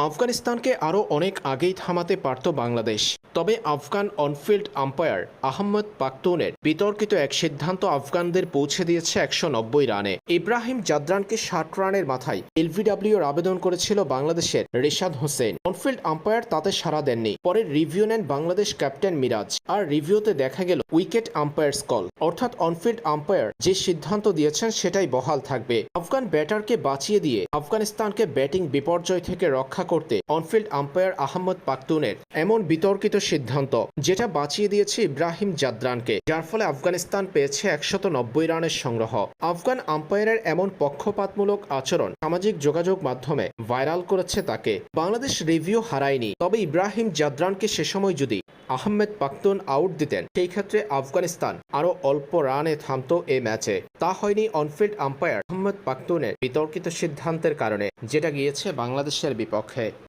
আফগানিস্তানকে আরও অনেক আগেই থামাতে পারত বাংলাদেশ। তবে আফগান অনফিল্ড আম্পায়ার আহমদ পাখতুনের বিতর্কিত এক সিদ্ধান্ত আফগানদের পৌঁছে দিয়েছে একশো নব্বই রানে। ইব্রাহিম জাদরানকে ষাট রানের মাথায় এলভিডব্লিউর আবেদন করেছিল বাংলাদেশের রিশাদ হোসেন। অনফিল্ড আম্পায়ার তাতে সাড়া দেননি। পরে রিভিউ নেন বাংলাদেশ ক্যাপ্টেন মিরাজ। আর রিভিউতে দেখা গেল উইকেট আম্পায়ার্স কল। অর্থাৎ অনফিল্ড আম্পায়ার যে সিদ্ধান্ত দিয়েছেন সেটাই বহাল থাকবে। আফগান ব্যাটারকে বাঁচিয়ে দিয়ে আফগানিস্তানকে ব্যাটিং বিপর্যয় থেকে রক্ষা করতে অনফিল্ড আম্পায়ার আহমদ পাকতুনের এমন বিতর্কিত সিদ্ধান্ত, যেটা বাঁচিয়ে দিয়েছে ইব্রাহিম জাদ্রানকে, যার ফলে আফগানিস্তান পেয়েছে একশত নব্বই রানের সংগ্রহ। আফগান আম্পায়ারের এমন পক্ষপাতমূলক আচরণ সামাজিক যোগাযোগ মাধ্যমে ভাইরাল করেছে তাকে। বাংলাদেশ রিভিউ হারায়নি, তবে ইব্রাহিম জাদ্রানকে সে সময় যদি আহমেদ পাক্তুন আউট দিতেন। সেই ক্ষেত্রে আফগানিস্তান আরও অল্প রানে থামত এ ম্যাচে। তা হয়নি অনফিল্ড আম্পায়ার আহমেদ পাক্তুনের বিতর্কিত সিদ্ধান্তের কারণে, যেটা গিয়েছে বাংলাদেশের বিপক্ষে।